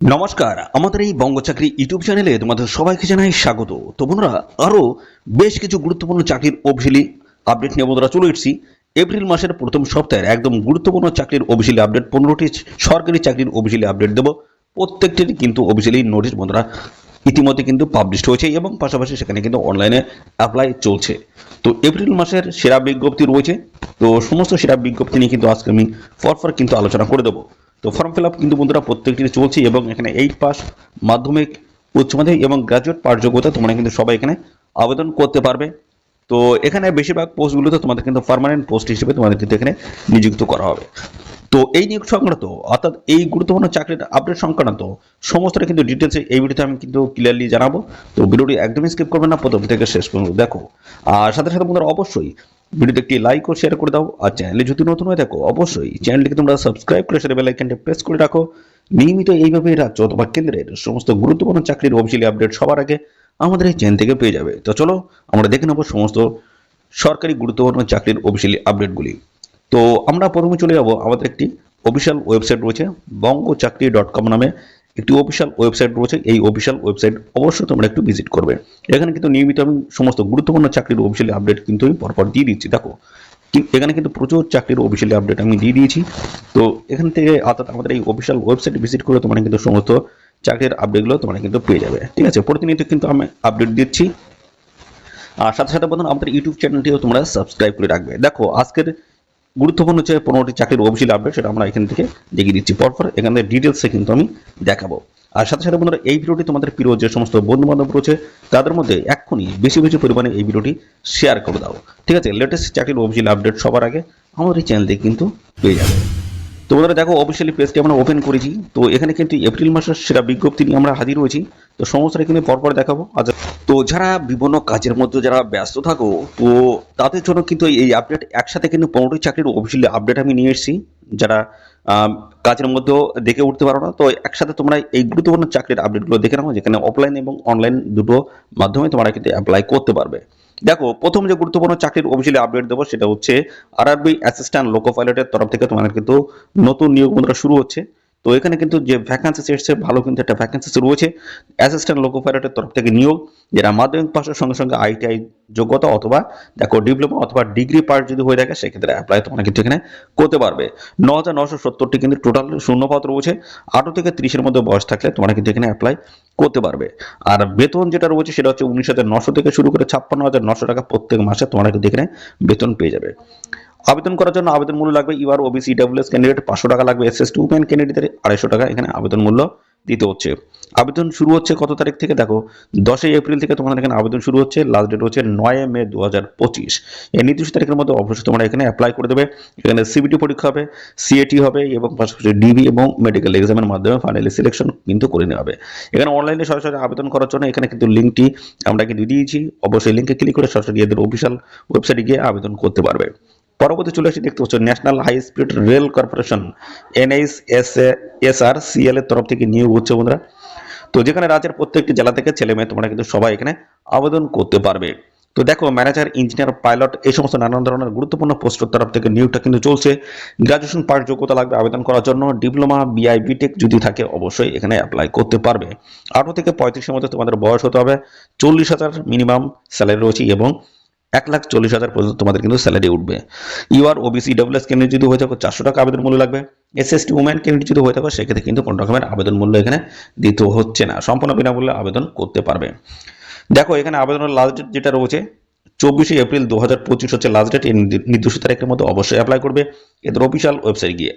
নমস্কার, আমাদের এই বঙ্গ চাকরি ইউটিউব চ্যানেলে তোমাদের সবাইকে জানাই স্বাগত। তো বন্ধুরা, আরও বেশ কিছু গুরুত্বপূর্ণ চাকরির অফিসিয়ালি আপডেট নিয়ে বন্ধুরা চলে এসেছি। এপ্রিল মাসের প্রথম সপ্তাহের একদম গুরুত্বপূর্ণ চাকরির অফিসিয়ালি আপডেট পনেরোটি সরকারি চাকরির অফিসিয়ালি আপডেট দেবো। প্রত্যেকটির কিন্তু অফিসিয়ালি নোটিশ বন্ধুরা ইতিমধ্যে কিন্তু পাবলিশ হয়েছে এবং পাশাপাশি সেখানে কিন্তু অনলাইনে অ্যাপ্লাই চলছে। তো এপ্রিল মাসের সেরা বিজ্ঞপ্তি রয়েছে। তো সমস্ত সেরা বিজ্ঞপ্তি নিয়ে কিন্তু আজকে আমি পরপর কিন্তু আলোচনা করে দেবো। তো ফর্ম ফিল আপ কিন্তু বন্ধুরা প্রত্যেকটি চলছে এবং এখানে এইট পাস মাধ্যমিক, উচ্চ মাধ্যমিক এবং গ্রাজুয়েট পার যোগ্যতা তোমরা কিন্তু সবাই এখানে আবেদন করতে পারবে। তো এখানে বেশিরভাগ পোস্টগুলোতে তোমাদের কিন্তু পার্মানেন্ট পোস্ট হিসেবে তোমাদের কিন্তু এখানে নিযুক্ত করা হবে। তো এই নিয়োগ সংক্রান্ত, অর্থাৎ এই গুরুত্বপূর্ণ চাকরির আপডেট সংক্রান্ত সমস্তটা কিন্তু ডিটেলসে এই ভিডিওতে আমি কিন্তু ক্লিয়ারলি জানাব। তো ভিডিওটি একদমই স্কিপ করবে না, প্রথম থেকে শেষ পর্যন্ত দেখো। আর সাথে সাথে বন্ধুরা অবশ্যই ভিডিওতে একটি লাইক ও শেয়ার করে দাও আর চ্যানেলে যদি নতুন হয়ে থাকো, অবশ্যই চ্যানেলটিকে তোমরা সাবস্ক্রাইব করে সেটা বেল আইকনটা প্রেস করে রাখো। নিয়মিত এইভাবে রাজ্য অথবা কেন্দ্রের সমস্ত গুরুত্বপূর্ণ চাকরির অফিসিয়ালি আপডেট সবার আগে আমাদের এই চ্যানেল থেকে পেয়ে যাবে। তো চলো, আমরা দেখে নেব সমস্ত সরকারি গুরুত্বপূর্ণ চাকরির অফিসিয়ালি আপডেটগুলি তো আমরা প্রথমে চলে যাব, আমাদের একটি অফিসিয়াল ওয়েবসাইট রয়েছে বঙ্গ চাকরি ডট কম নামে। একটি অফিসিয়াল ওয়েবসাইট রয়েছে। এই অফিসিয়াল ওয়েবসাইট অবশ্যই তোমরা একটু ভিজিট করবে। এখানে কিন্তু নিয়মিত আমি সমস্ত গুরুত্বপূর্ণ চাকরির অফিসিয়ালি আপডেট কিন্তু আমি পরপর দিয়ে দিচ্ছি। দেখো এখানে কিন্তু প্রচুর চাকরির অফিসিয়ালি আপডেট আমি দিয়ে দিয়েছি। তো এখান থেকে অর্থাৎ আমাদের এই অফিসিয়াল ওয়েবসাইট ভিজিট করে তোমরা কিন্তু সমস্ত চাকরির আপডেটগুলো তোমরা কিন্তু পেয়ে যাবে। ঠিক আছে, প্রতিনিয়ত কিন্তু আমি আপডেট দিচ্ছি। আর সাথে সাথে বন্ধুরা, আমাদের ইউটিউব চ্যানেলটিও তোমরা সাবস্ক্রাইব করে রাখবে। দেখো, আজকের গুরুত্বপূর্ণ হচ্ছে পনেরোটি চাকরির অফিসিয়াল আপডেট সেটা আমরা এখান থেকে দেখিয়ে দিচ্ছি। পরপর এখান ডিটেলসে কিন্তু আমি দেখাবো। আর সাথে সাথে বন্ধুরা, এই ভিডিওটি তোমাদের প্রিয় যে সমস্ত বন্ধু বান্ধব রয়েছে, তাদের মধ্যে এক্ষুনি বেশি বেশি পরিমাণে এই ভিডিওটি শেয়ার করে দাও। ঠিক আছে? লেটেস্ট চাকরির অফিসিয়াল আপডেট সবার আগে আমাদের এই চ্যানেল কিন্তু পেয়ে যাবে। তো বন্ধুরা দেখো অফিসিয়ালি পেজটি আমরা ওপেন করেছি। তো এখানে কিন্তু এপ্রিল মাসের সেরা বিজ্ঞপ্তি নিয়ে আমরা হাজির হয়েছি। তো সমস্তটা কিন্তু পরপর দেখাবো। আচ্ছা তো যারা বিভিন্ন কাজের মধ্যে যারা ব্যস্ত থাকো, তো তাদের জন্য কিন্তু এই আপডেট একসাথে কিন্তু পনেরোটি চাকরির অফিসিয়ালি আপডেট আমি নিয়ে এসেছি। যারা কাজের মধ্যেও দেখে উঠতে পারো না, তো একসাথে তোমরা এই গুরুত্বপূর্ণ চাকরির আপডেটগুলো দেখে নাও, যেখানে অফলাইন এবং অনলাইন দুটো মাধ্যমে তোমরা কিন্তু অ্যাপ্লাই করতে পারবে। দেখো, প্রথম যে গুরুত্বপূর্ণ চাকরির অফিসিয়ালি আপডেট দেবো সেটা হচ্ছে আরআরবি অ্যাসিস্ট্যান্ট লোকো পাইলটের তরফ থেকে তোমাদের কিন্তু নতুন নিয়োগ মুদ্রা শুরু হচ্ছে। তো এখানে কিন্তু যে ভ্যাকান্সিস এসছে, ভালো কিন্তু একটা ভ্যাকান্সি রয়েছে। অ্যাসিস্ট্যান্ট লোকো পাইলটের তরফ থেকে নিয়োগ যারা মাধ্যমিক পাশের সঙ্গে সঙ্গে আইটিআই যোগ্যতা অথবা দেখো ডিপ্লোমা অথবা ডিগ্রি পার্ট যদি হয়ে থাকে, সেক্ষেত্রে অ্যাপ্লাই তোমরা কিন্তু এখানে করতে পারবে। ন হাজার নশো সত্তরটি কিন্তু টোটাল শূন্যপদ রয়েছে। আঠারো থেকে ত্রিশের মধ্যে বয়স থাকলে তোমরা কিন্তু এখানে অ্যাপ্লাই করতে পারবে। আর বেতন যেটা রয়েছে, সেটা হচ্ছে উনিশ হাজার নশো থেকে শুরু করে ছাপ্পান্ন হাজার নশো টাকা প্রত্যেক মাসে তোমরা কিন্তু এখানে বেতন পেয়ে যাবে। আবেদন করার জন্য আবেদন মূল্য লাগবে ইউআর ওবিসি ডাব্লিউএস ক্যান্ডিডেট পাঁচশো টাকা লাগবে এস এস টু উমেন ক্যান্ডিডেটের আড়াইশো টাকা, এখানে আবেদন মূল্য দিতে হচ্ছে। আবেদন শুরু হচ্ছে কত তারিখ থেকে? দেখো, দশই এপ্রিল থেকে তোমাদের এখানে আবেদন শুরু হচ্ছে লাস্ট ডেট হচ্ছে নয় মে দু হাজার পঁচিশ। এই নির্দিষ্ট তারিখের মধ্যে অবশ্যই তোমরা এখানে অ্যাপ্লাই করে দেবে। এখানে সিবিটি পরীক্ষা হবে সিএটি হবে এবং পাশাপাশি ডিবি এবং মেডিকেল এক্সামের মাধ্যমে ফাইনালি সিলেকশন কিন্তু করে নেওয়া হবে। এখানে অনলাইনে সরাসরি আবেদন করার জন্য এখানে কিন্তু লিঙ্কটি আমরা কিন্তু দিয়েছি। অবশ্যই লিঙ্কে ক্লিক করে সরাসরি এদের অফিসিয়াল ওয়েবসাইটে গিয়ে আবেদন করতে পারবে। পরবর্তী চলে আসি দেখতে পাচ্ছ national high speed rail corporation NH S S R CL এর তরফ থেকে নিয়োগ হচ্ছে বন্ধুরা। তো যেখানে রাজ্যের প্রত্যেকটি জেলা থেকে ছেলে মেয়ে তোমরা কিন্তু সবাই এখানে আবেদন করতে পারবে। তো দেখো, ম্যানেজার, ইঞ্জিনিয়ার, পাইলট এই সমস্ত নানান ধরনের গুরুত্বপূর্ণ পোস্টের তরফ থেকে নিয়োগটা কিন্তু চলছে। গ্রাজুয়েশন পাস যোগ্যতা লাগবে আবেদন করার জন্য, ডিপ্লোমা, বিআই, বিটেক যদি থাকে অবশ্যই এখানে অ্যাপ্লাই করতে পারবে। আঠারো থেকে পঁয়ত্রিশের মধ্যে তোমাদের বয়স হতে হবে, চল্লিশ হাজার মিনিমাম স্যালারি রয়েছে এবং এক লাখ চল্লিশ হাজার পর্যন্ত তোমাদের কিন্তু স্যালারি উঠবে। ইউআর ওবিসি ডাব্লিউএস ক্যান্ডিডেট যদি হয়ে থাকো, চারশো টাকা আবেদন মূল্য লাগবে। S S T woman candidate যদি হয়ে থাকো, সেক্ষেত্রে কিন্তু কোনো রকমের আবেদন মূল্য এখানে দিতে হচ্ছে না। সম্পূর্ণ বিনামূল্যে আবেদন করতে পারবে। দেখো, এখানে আবেদনের লাস্ট ডেট যেটা রয়েছে, চব্বিশে এপ্রিল দু হাজার পঁচিশ হচ্ছে লাস্ট ডেট এই নির্দিষ্ট তারিখের মধ্যে অবশ্যই অ্যাপ্লাই করবে। এদের অফিসিয়াল ওয়েবসাইট গিয়ে।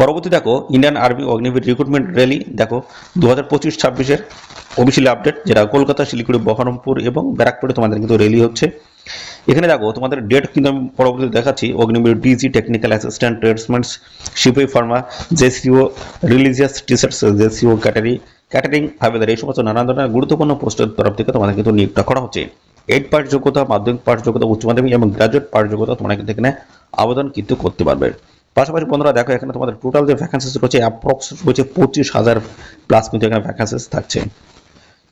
পরবর্তী দেখো Indian army Agniveer recruitment rally দেখো দু হাজার পঁচিশ, ছাব্বিশের অফিসিয়াল আপডেট যেটা কলকাতা, শিলিগুড়ি, বহরমপুর এবং ব্যারাকপুরে তোমাদের কিন্তু র্যালি হচ্ছে। এখানে দেখো, তোমাদের ডেট কিন্তু আমি পরবর্তীতে দেখাচ্ছি Agniveer DG technical assistant tradesmans শিপাই pharma JCO religious teachers JCO ক্যাটারি catering havildar এই সমস্ত নানান ধরনের গুরুত্বপূর্ণ পোস্টের তরফ থেকে তোমাদের কিন্তু নিয়োগটা করা হচ্ছে। এইট পাস যোগ্যতা মাধ্যমিক পাস যোগ্যতা উচ্চ মাধ্যমিক এবং গ্রাজুয়েট পাস যোগ্যতা তোমরা কিন্তু এখানে আবেদন কিন্তু করতে পারবে। পাশাপাশি বন্ধুরা দেখো, এখানে তোমাদের টোটাল যে ভ্যাকান্সিস রয়েছে অ্যাপ্রক্স রয়েছে পঁচিশ হাজার প্লাস কিন্তু এখানে ভ্যাকান্সিস থাকছে।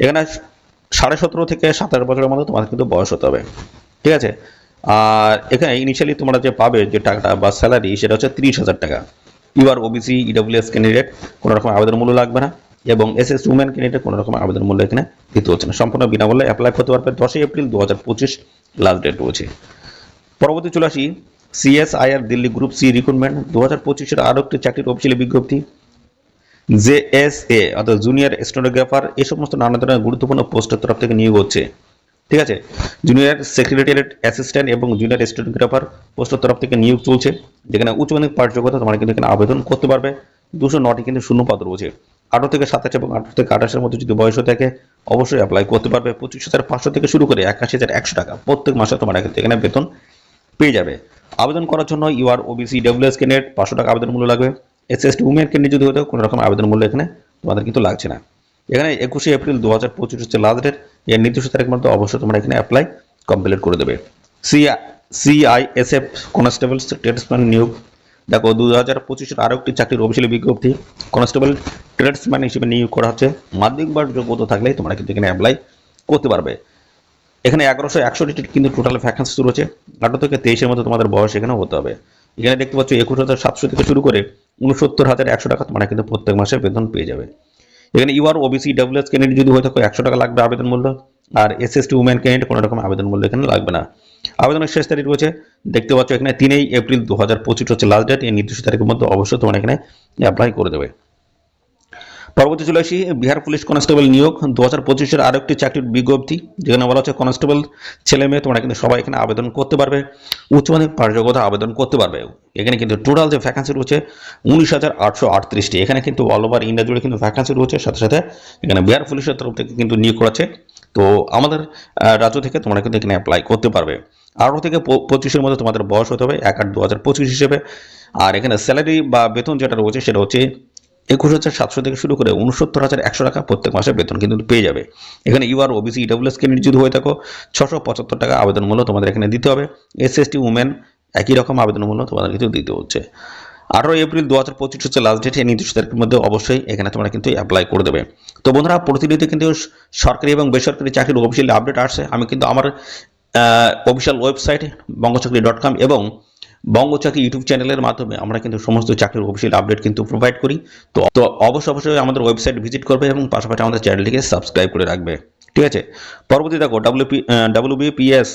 এখানে সাড়ে সতেরো থেকে সাতাশ বছরের মধ্যে তোমাদের কিন্তু বয়স হতে হবে। ঠিক আছে? আর এখানে ইনিশিয়ালি তোমরা যে পাবে যে টাকাটা বা স্যালারি সেটা হচ্ছে তিরিশ হাজার টাকা। ইউআর ওবিসি ইডব্লিউএস ক্যান্ডিডেট কোনো রকম আবেদন মূল্য লাগবে না। এবং এস এস উমেন ক্যান্ডিডেট কোনো রকম আবেদন মূল্য এখানে দিতে হচ্ছে না। সম্পূর্ণ বিনামূল্যে অ্যাপ্লাই করতে পারবে। দশই এপ্রিল দু হাজার পঁচিশ লাস্ট ডেট রয়েছে। পরবর্তী চলে আসি CSIR Delhi group C recruitment. দু হাজার পঁচিশের আরও একটি চাকরির অফিসিয়ালি বিজ্ঞপ্তি। জে এস এ অর্থাৎ জুনিয়র স্টেনোগ্রাফার এই সমস্ত নানা ধরনের গুরুত্বপূর্ণ পোস্টের তরফ থেকে নিয়োগ হচ্ছে। ঠিক আছে? জুনিয়র সেক্রেটারিয়েট অ্যাসিস্ট্যান্ট এবং জুনিয়র স্টেনোগ্রাফার পোস্টের তরফ থেকে নিয়োগ চলছে, যেখানে উচ্চমাধ্যমিক পাঠ যোগ্যতা তোমরা কিন্তু এখানে আবেদন করতে পারবে। দুশো নটি কিন্তু শূন্যপদ রয়েছে। আঠারো থেকে সাতাশ এবং আঠারো থেকে আঠাশের মধ্যে যদি বয়স হয়ে থাকে, অবশ্যই অ্যাপ্লাই করতে পারবে। পঁচিশ হাজার পাঁচশো থেকে শুরু করে একাশি হাজার একশো টাকা প্রত্যেক মাসে তোমরা কিন্তু এখানে বেতন পেয়ে যাবে। আবেদন করার জন্য ইউআর ওবিসি ডব্লিউএস ক্যান্ডিডেট পাঁচশো টাকা আবেদন মূল্য লাগবে। S S T women candidate যদি হতো, কোনো রকম আবেদন মূল্য এখানে তোমাদের কিন্তু লাগছে না। এখানে একুশে এপ্রিল দু হাজার পঁচিশ হচ্ছে লাস্ট ডেট এর নির্দিষ্ট তারিখ মধ্যে অবশ্যই তোমরা এখানে অ্যাপ্লাই কমপ্লিট করে দেবে। সি সিআইএসএফ কনস্টেবল ট্রেডসম্যান নিয়োগ। দেখো, দু হাজার পঁচিশের আরও একটি চাকরির অফিসিয়ালি বিজ্ঞপ্তি। কনস্টেবল ট্রেডসম্যান হিসেবে নিয়োগ করা হচ্ছে। মাধ্যমিক বার যোগ্যতা থাকলে তোমরা কিন্তু এখানে অ্যাপ্লাই করতে পারবে। এখানে এগারোশো একষট্টি কিন্তু টোটাল ভ্যাকেন্সি শুরু হচ্ছে। আঠারো থেকে তেইশের মধ্যে তোমাদের বয়স এখানে হতে হবে। এখানে দেখতে পাচ্ছ একুশ হাজার সাতশো থেকে শুরু করে উনসত্তর হাজার একশো টাকা তোমরা কিন্তু প্রত্যেক মাসে বেতন পেয়ে যাবে। এখানে ইউআর ওবিসি ডাব্লিউএস ক্যান্ডিডেট যদি হয়ে থাকো একশো টাকা লাগবে আবেদন মূল্য। আর S S T woman candidate কোনো রকম আবেদন মূল্য এখানে লাগবে না। আবেদনের শেষ তারিখ রয়েছে। দেখতে পাচ্ছ এখানে তিনই এপ্রিল দু হাজার পঁচিশ হচ্ছে লাস্ট ডেট এই নির্দিষ্ট তারিখের মধ্যে অবশ্যই তোমরা এখানে অ্যাপ্লাই করে দেবে। পরবর্তী চলে আসি, বিহার পুলিশ কনস্টেবল নিয়োগ। দু হাজার পঁচিশের আরও একটি চাকরির বিজ্ঞপ্তি, যেখানে বলা হচ্ছে, কনস্টেবল, ছেলে মেয়ে, তোমরা কিন্তু সবাই এখানে আবেদন করতে পারবে। উচ্চ মাধ্যমিক পাঠযোগ্যতা আবেদন করতে পারবে। এখানে কিন্তু টোটাল যে ভ্যাকান্সি রয়েছে, উনিশ হাজার আটশো আটত্রিশটি। এখানে কিন্তু অল ওভার ইন্ডিয়া জুড়ে কিন্তু ভ্যাকান্সি রয়েছে। সাথে সাথে এখানে বিহার পুলিশের তরফ থেকে কিন্তু নিয়োগ করাচ্ছে তো আমাদের রাজ্য থেকে তোমরা কিন্তু এখানে অ্যাপ্লাই করতে পারবে। আঠারো থেকে পঁচিশের মধ্যে তোমাদের বয়স হতে হবে, এক আট দু হাজার পঁচিশ হিসেবে। আর এখানে স্যালারি বা বেতন যেটা রয়েছে, সেটা হচ্ছে একুশ হাজার সাতশো থেকে শুরু করে উনসত্তর হাজার একশো টাকা প্রত্যেক মাসে বেতন কিন্তু পেয়ে যাবে। এখানে ইউআর ওবিসি ইডব্লিউএস ক্যান্ডিডেট যদি হয়ে থাকো। ছশো পঁচাত্তর টাকা আবেদন মূল্য তোমাদের এখানে দিতে হবে। এস এস টি উমেন একই রকম আবেদন মূল্য তোমাদের কিন্তু দিতে হচ্ছে। আঠারো এপ্রিল দু হাজার পঁচিশ হচ্ছে লাস্ট ডেট এই নির্দিষ্ট তারিখের মধ্যে অবশ্যই এখানে তোমরা কিন্তু অ্যাপ্লাই করে দেবে। তো বন্ধুরা, প্রতিনিয়ত কিন্তু সরকারি এবং বেসরকারি চাকরির অফিসিয়াল আপডেট আসছে। আমি কিন্তু আমার official website Bangachakri dot com এবং বঙ্গচাকরি ইউটিউব চ্যানেলের মাধ্যমে আমরা কিন্তু সমস্ত চাকরির অফিসিয়াল আপডেট কিন্তু প্রোভাইড করি। তো তো অবশ্যই অবশ্যই আমাদের ওয়েবসাইট ভিজিট করবে এবং পাশাপাশি আমাদের চ্যানেলটিকে সাবস্ক্রাইব করে রাখবে। ঠিক আছে? পরবর্তী দেখো ডাব্লিউপি ডাব্লিউবিপিএস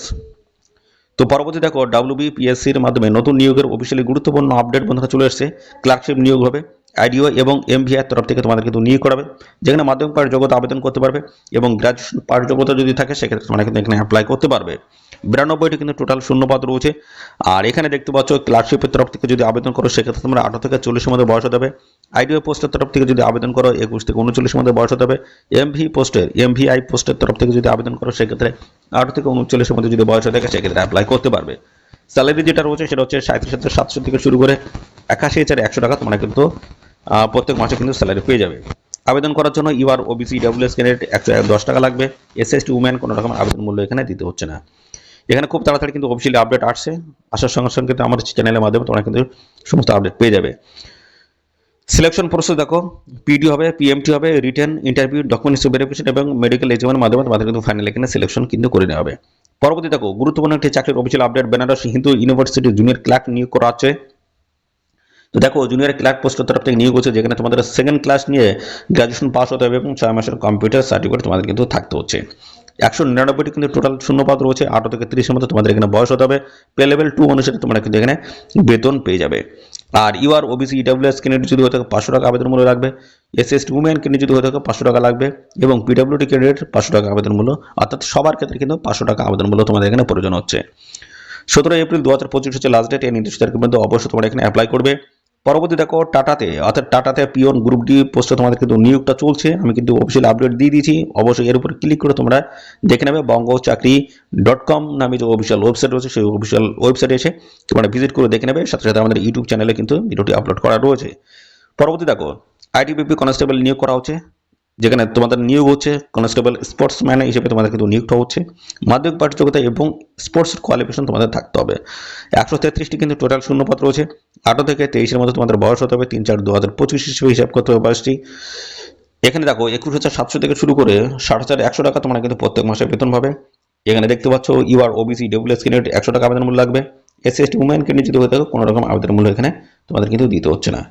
তো পরবর্তী দেখো ডাব্লিউবিপিএসসির মাধ্যমে নতুন নিয়োগের অফিসিয়ালি গুরুত্বপূর্ণ আপডেট বন্ধুরা চলে এসছে। ক্লার্কশিপ নিয়োগ হবে। আইডিও এবং এমভিআর তরফ থেকে তোমাদের কিন্তু নিয়োগ করাবে। যেখানে মাধ্যমিক পাঠ যোগ্যতা আবেদন করতে পারবে এবং গ্রাজুয়েশন পাঠ যোগ্যতা যদি থাকে, সেক্ষেত্রে তোমরা কিন্তু এখানে অ্যাপ্লাই করতে পারবে। বিরানব্বইটি কিন্তু টোটাল শূন্যপদ রয়েছে। আর এখানে দেখতে পাচ্ছ ক্লার্কশিপের তরফ থেকে যদি আবেদন করো, সেক্ষেত্রে তোমরা আঠারো থেকে চল্লিশের মধ্যে বয়স হতে হবে। আইডিও পোস্টের তরফ থেকে যদি আবেদন করো, একুশ থেকে উনচল্লিশের মধ্যে বয়স হতে হবে। এমভি পোস্টের, এমভিআই পোস্টের তরফ থেকে যদি আবেদন করো, সেক্ষেত্রে আঠারো থেকে উনচল্লিশের মধ্যে যদি বয়স হয়ে থাকে, সেক্ষেত্রে অ্যাপ্লাই করতে পারবে। স্যালারি যেটা রয়েছে, সেটা হচ্ছে সাঁত্রিশ হাজার সাতশো থেকে শুরু করে একাশি হাজার একশো টাকা তোমরা কিন্তু প্রত্যেক মাসে কিন্তু স্যালারি পেয়ে যাবে। আবেদন করার জন্য ইউআর ওবিসি ডাব্লিউএস ক্যান্ডিডেট একশো দশ টাকা লাগবে। এস এস টি উম্যান কোনো রকম আবেদন মূল্য এখানে দিতে হচ্ছে না। এখানে খুব তাড়াতাড়ি কিন্তু অফিসিয়ালি আপডেট আসছে। আসার সঙ্গে সঙ্গে কিন্তু আমাদের চ্যানেলের মাধ্যমে তোমরা কিন্তু সমস্ত আপডেট পেয়ে যাবে। সিলেকশন প্রসেস দেখো পিডি হবে পিএমটি হবে রিটেন ইন্টারভিউ ডকুমেন্টস ভেরিফিকেশন এবং মেডিকেল এক্সামের মাধ্যমে তোমাদের কিন্তু ফাইনাল এখানে সিলেকশন কিন্তু করে নেওয়া হবে। পরবর্তী দেখো, গুরুত্বপূর্ণ একটি চাকরির official update Banaras Hindu university junior clerk নিয়োগ করা আছে তো দেখো জুনিয়র ক্লার্ক পোস্টের তরফ থেকে নিয়োগ হচ্ছে যেখানে তোমাদের সেকেন্ড ক্লাস নিয়ে গ্রাজুয়েশন পাস হতে হবে এবং ছয় মাসের কম্পিউটার সার্টিফিকেট তোমাদের কিন্তু থাকতে হচ্ছে। একশো নিরানব্বইটি কিন্তু টোটাল শূন্যপাত রয়েছে আঠারো থেকে তিরিশের মধ্যে তোমাদের এখানে বয়স হতে হবে। পে লেভেল টু অনুসারে তোমরা কিন্তু এখানে বেতন পেয়ে যাবে। আর ইউআর ওবিসি ইডব্লিউএস ক্যান্ডিডেট যদি হয়ে থাকে পাঁচশো টাকা আবেদন মূল্য লাগবে। এস উমেন ক্যান্ডিডেট যদি হয়ে থাকে পাঁচশো টাকা লাগবে এবং পিডব্লিউডি ক্যান্ডিডেট পাঁচশো টাকা আবেদন মূল্য, অর্থাৎ সবার ক্ষেত্রে কিন্তু পাঁচশো টাকা আবেদন মূল্য তোমাদের এখানে প্রয়োজন হচ্ছে। সতেরো এপ্রিল দু হাজার পঁচিশ হচ্ছে লাস্ট ডেট এই নির্দিষ্ট তারিখের মধ্যে অবশ্যই তোমরা এখানে অ্যাপ্লাই করবে। পরবর্তী দেখো, টাটাতে, অর্থাৎ টাটাতে পিওন গ্রুপ ডি পোস্টে তোমাদের কিন্তু নিয়োগটা চলছে। আমি কিন্তু অফিসিয়াল আপডেট দিয়ে দিয়েছি। অবশ্যই এর উপর ক্লিক করে তোমরা দেখে নেবে। বঙ্গ চাকরি ডট কম নামে যে অফিসিয়াল ওয়েবসাইট রয়েছে, সেই অফিসিয়াল ওয়েবসাইটে এসে তোমরা ভিজিট করে দেখে নেবে। সাথে সাথে আমাদের ইউটিউব চ্যানেলে কিন্তু ভিডিওটি আপলোড করা রয়েছে। পরবর্তী দেখো আইটিবিপি কনস্টেবল নিয়োগ করা হচ্ছে। যেখানে তোমাদের নিয়োগ হচ্ছে কনস্টেবল স্পোর্টসম্যান হিসেবে তোমাদের কিন্তু নিয়োগটা হচ্ছে। মাধ্যমিক পাঠ যোগ্যতা এবং স্পোর্টস কোয়ালিফিকেশন তোমাদের থাকতে হবে। একশো তেত্রিশটি কিন্তু টোটাল শূন্যপদ রয়েছে। আঠারো থেকে তেইশের মধ্যে তোমাদের বয়স হতে হবে। তিন চার দু হাজার পঁচিশ হিসেবে হিসাব করতে হবে বয়সটি। এখানে দেখো, একুশ হাজার সাতশো থেকে শুরু করে ষাট হাজার একশো টাকা তোমরা কিন্তু প্রত্যেক মাসে বেতন পাবে। এখানে দেখতে পাচ্ছ ইউআর ওবিসি ডব্লিউএস ক্যান্ডিডেট একশো টাকা আবেদন মূল্য লাগবে। S S T women candidate যদি হয়ে থাকে, কোনো রকম আবেদন মূল্য এখানে তোমাদের কিন্তু দিতে হচ্ছে না।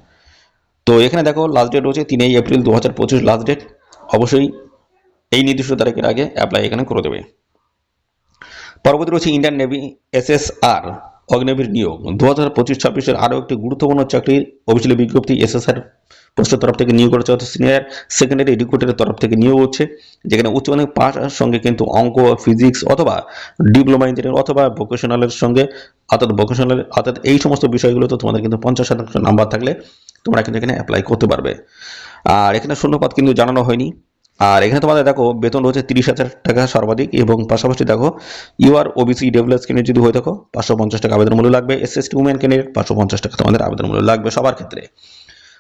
তো এখানে দেখো লাস্ট ডেট রয়েছে তিনই এপ্রিল দু হাজার পঁচিশ লাস্ট ডেট অবশ্যই এই নির্দিষ্ট তারিখের আগে অ্যাপ্লাই এখানে করে দেবে। পরবর্তী রয়েছে ইন্ডিয়ান নেভি এসএসআর অগ্নিবীর নিয়োগ। দু হাজার পঁচিশ, ছাব্বিশের আরও একটি গুরুত্বপূর্ণ চাকরির অফিসিয়ালি বিজ্ঞপ্তি এসএসআর পোস্টের তরফ থেকে নিয়োগ করেছে, অর্থাৎ সিনিয়র সেকেন্ডারি রিক্রুটের তরফ থেকে নিয়োগ হচ্ছে, যেখানে উচ্চ মাধ্যমিক পাস সঙ্গে কিন্তু অঙ্ক ফিজিক্স অথবা ডিপ্লোমা ইঞ্জিনিয়ার অথবা ভোকেশনালের সঙ্গে, অর্থাৎ ভোকেশনাল অর্থাৎ এই সমস্ত বিষয়গুলোতে তোমাদের কিন্তু পঞ্চাশ শতাংশ নাম্বার থাকলে তোমরা কিন্তু এখানে অ্যাপ্লাই করতে পারবে। আর এখানে শূন্যপাত কিন্তু জানানো হয়নি। আর এখানে তোমাদের দেখো, বেতন রয়েছে তিরিশ হাজার টাকা সর্বাধিক এবং পাশাপাশি দেখো ইউআর ওবিসি ডেভেলপস ক্যান্ডিডেট যদি হয়ে থাকো, পাঁচশো পঞ্চাশ টাকা আবেদন মূল্য লাগবে। এস এসটি উমেন ক্যান্ডিডেট পাঁচশো পঞ্চাশ টাকা তোমাদের আবেদন মূল্য লাগবে সবার ক্ষেত্রে।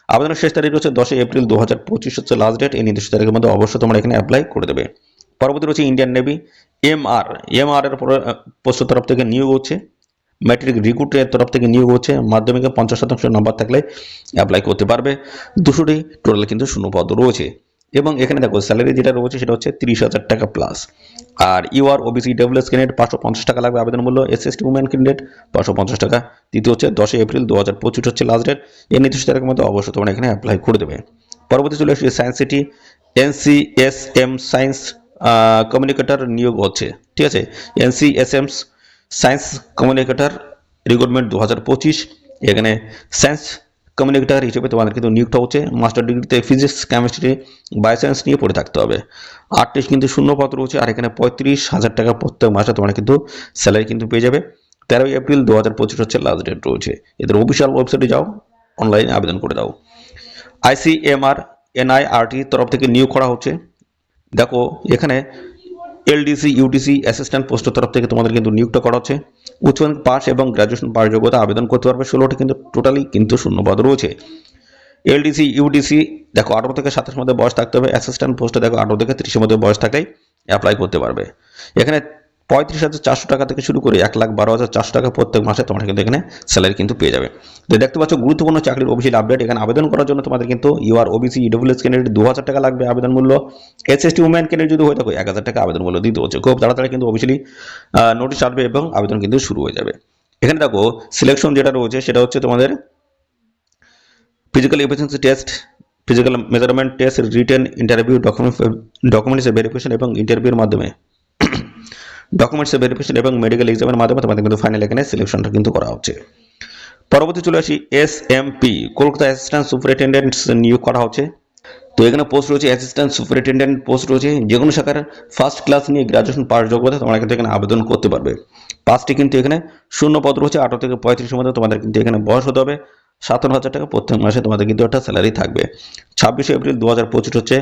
আবেদনের শেষ তারিখ হচ্ছে দশই এপ্রিল দু হাজার পঁচিশ, হচ্ছে লাস্ট ডেট এই নির্দিষ্ট তারিখের মধ্যে অবশ্যই তোমরা এখানে অ্যাপ্লাই করে দেবে। পরবর্তী রয়েছে Indian navy M R M R এর পোস্টের তরফ থেকে নিয়োগ হচ্ছে। ম্যাট্রিক রিক্রুটের তরফ থেকে নিয়োগ হচ্ছে। মাধ্যমিকে পঞ্চাশ শতাংশ নাম্বার থাকলে অ্যাপ্লাই করতে পারবে। দুশোটি টোটাল কিন্তু শূন্য পদ রয়েছে। এবং এখানে দেখো স্যালারি যেটা রয়েছে সেটা হচ্ছে তিরিশ হাজার টাকা প্লাস আর ইউআর ওবিসি ডব্লিউএস ক্যান্ডিডেট পাঁচশো পঞ্চাশ টাকা লাগবে আবেদন মূল্য। S S T women candidate পাঁচশো পঞ্চাশ টাকা। দ্বিতীয় হচ্ছে দশই এপ্রিল দু হাজার পঁচিশ হচ্ছে লাস্ট ডেট এই নির্দিষ্ট তারিখের মধ্যে অবশ্যই তোমরা এখানে অ্যাপ্লাই করে দেবে। পরবর্তী চলে আসছে science city NCSM science communicator নিয়োগ হচ্ছে। ঠিক আছে? এনসিএসএম সায়েন্স কমিউনিকেটর রিক্রুটমেন্ট দু হাজার পঁচিশ। এখানে সায়েন্স কমিউনিকেটর হিসেবে তোমাদের কিন্তু নিয়োগটা হচ্ছে। মাস্টার ডিগ্রিতে ফিজিক্স, কেমিস্ট্রি, বায়োসায়েন্স নিয়ে পড়ে থাকতে হবে। আটটি কিন্তু শূন্য পদ রয়েছে আর এখানে পঁয়ত্রিশ হাজার টাকা প্রত্যেক মাসে তোমরা কিন্তু স্যালারি কিন্তু পেয়ে যাবে। তেরোই এপ্রিল দু হাজার পঁচিশ হচ্ছে লাস্ট ডেট রয়েছে। এদের অফিসিয়াল ওয়েবসাইটে যাও অনলাইনে আবেদন করে দাও। আইসিএমআর এনআইআরটি তরফ থেকে নিয়োগ করা হচ্ছে। দেখো, এখানে এলডিসি, ইউডিসি অ্যাসিস্ট্যান্ট পোস্টের তরফ থেকে তোমাদের কিন্তু নিয়োগটা করা হচ্ছে। উচ্চ পাস এবং গ্র্যাজুয়েশন পাস যোগ্যতা আবেদন করতে পারবে, ষোলোটি কিন্তু টোটালি কিন্তু শূন্যপদ রয়েছে। এলডিসি, ইউডিসি, দেখো আঠারো থেকে সাতাশ মধ্যে বয়স থাকতে হবে অ্যাসিস্ট্যান্ট পোস্টে দেখো আঠারো থেকে ত্রিশের মধ্যে বয়স থাকলেই অ্যাপ্লাই করতে পারবে। এখানে পঁয়ত্রিশ হাজার চারশো টাকা থেকে শুরু করে এক লাখ বারো হাজার চারশো টাকা প্রত্যেক মাসে তোমরা কিন্তু এখানে স্যালারি কিন্তু পেয়ে যাবে। তো দেখতে পাচ্ছ, গুরুত্বপূর্ণ চাকরির অফিসিয়াল আপডেট এখানে আবেদন করার জন্য তোমাদের কিন্তু ইউআর ওবিসি ইডব্লিউএস ক্যান্ডিডেট দু হাজার টাকা লাগবে আবেদন মূল্য। এস টি উম্যান ক্যান্ডিডেট যদি হয়ে থাকো, এক হাজার টাকা আবেদন মূল্য দিতে হচ্ছে। খুব তাড়াতাড়ি কিন্তু অফিসিয়ালি নোটিশ আসবে এবং আবেদন কিন্তু শুরু হয়ে যাবে। এখানে দেখো সিলেকশন যেটা রয়েছে, সেটা হচ্ছে তোমাদের physical efficiency test physical measurement test written interview document documents verification এবং ইন্টারভিউর মাধ্যমে। ডকুমেন্টস ভেরিফিকেশন এবং মেডিকেল এক্সামের মাধ্যমে তোমাদের কিন্তু ফাইনাল এখানে সিলেকশনটা কিন্তু করা হচ্ছে। পরবর্তী চলে আসি S M P Kolkata assistant superintendent নিয়োগ করা হচ্ছে। তো এখানে পোস্ট রয়েছে অ্যাসিস্ট্যান্ট সুপারিনটেন্ডেন্ট পোস্ট রয়েছে। যে কোনো শাখার ফার্স্ট ক্লাস নিয়ে গ্রাজুয়েশন পাস যোগ্যতা তোমরা কিন্তু এখানে আবেদন করতে পারবে। পাঁচটি কিন্তু এখানে শূন্য পদ রয়েছে, আঠারো থেকে পঁয়ত্রিশের মধ্যে তোমাদের কিন্তু এখানে বয়স হতে হবে। সাতান্ন হাজার টাকা প্রত্যেক মাসে তোমাদের কিন্তু একটা স্যালারি থাকবে। ছাব্বিশে এপ্রিল দু হাজার পঁচিশ হচ্ছে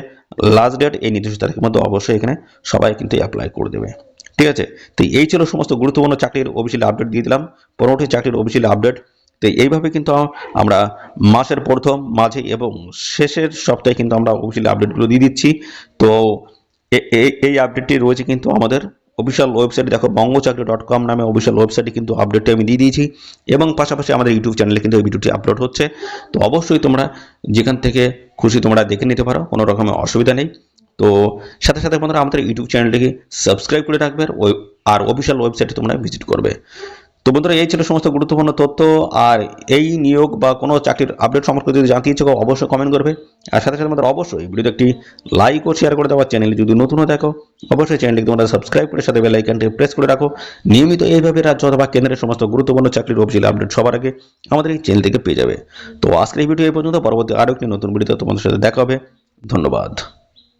লাস্ট ডেট এই নির্দিষ্ট তারিখের মধ্যে অবশ্যই এখানে সবাই কিন্তু অ্যাপ্লাই করে দেবে। ঠিক আছে? তো এই ছিল সমস্ত গুরুত্বপূর্ণ চাকরির অফিসিয়াল আপডেট দিয়ে দিলাম। পরবর্তী চাকরির অফিসিয়াল আপডেট তো এইভাবে কিন্তু আমরা মাসের প্রথম, মাঝে এবং শেষের সপ্তাহে কিন্তু আমরা অফিসিয়াল আপডেটগুলো দিয়ে দিচ্ছি। তো এই আপডেটটি রয়েছে কিন্তু আমাদের অফিসিয়াল ওয়েবসাইটে দেখো বঙ্গচাকরি ডট কম নামে অফিসিয়াল ওয়েবসাইটে কিন্তু আপডেটটা আমি দিয়ে দিয়েছি। এবং পাশাপাশি আমাদের ইউটিউব চ্যানেলে কিন্তু এই ভিডিওটি আপলোড হচ্ছে। তো অবশ্যই তোমরা যেখান থেকে খুশি তোমরা দেখে নিতে পারো, কোনো রকমের অসুবিধা নেই। তো সাথে সাথে বন্ধুরা আমাদের ইউটিউব চ্যানেলটিকে সাবস্ক্রাইব করে রাখবে আর অফিসিয়াল ওয়েবসাইটে তোমরা ভিজিট করবে। তো বন্ধুরা, এই ছিল সমস্ত গুরুত্বপূর্ণ তথ্য, আর এই নিয়োগ বা কোনো চাকরির আপডেট সম্পর্কে যদি জানতে ইচ্ছে অবশ্যই কমেন্ট করবে। আর সাথে সাথে আমাদের অবশ্যই ভিডিওতে একটি লাইক ও শেয়ার করে দেওয়ার চ্যানেল যদি নতুন দেখো অবশ্যই চ্যানেলটি তোমরা সাবস্ক্রাইব করে সাথে বেল আইকনটি প্রেস করে রাখো। নিয়মিত এইভাবে রাজ্য অথবা কেন্দ্রের সমস্ত গুরুত্বপূর্ণ চাকরির অফিসিয়াল আপডেট সবার আগে আমাদের এই চ্যানেল থেকে পেয়ে যাবে। তো আজকের এই ভিডিও এই পর্যন্ত, পরবর্তী আরও একটি নতুন ভিডিওতে তোমাদের সাথে দেখা হবে। ধন্যবাদ।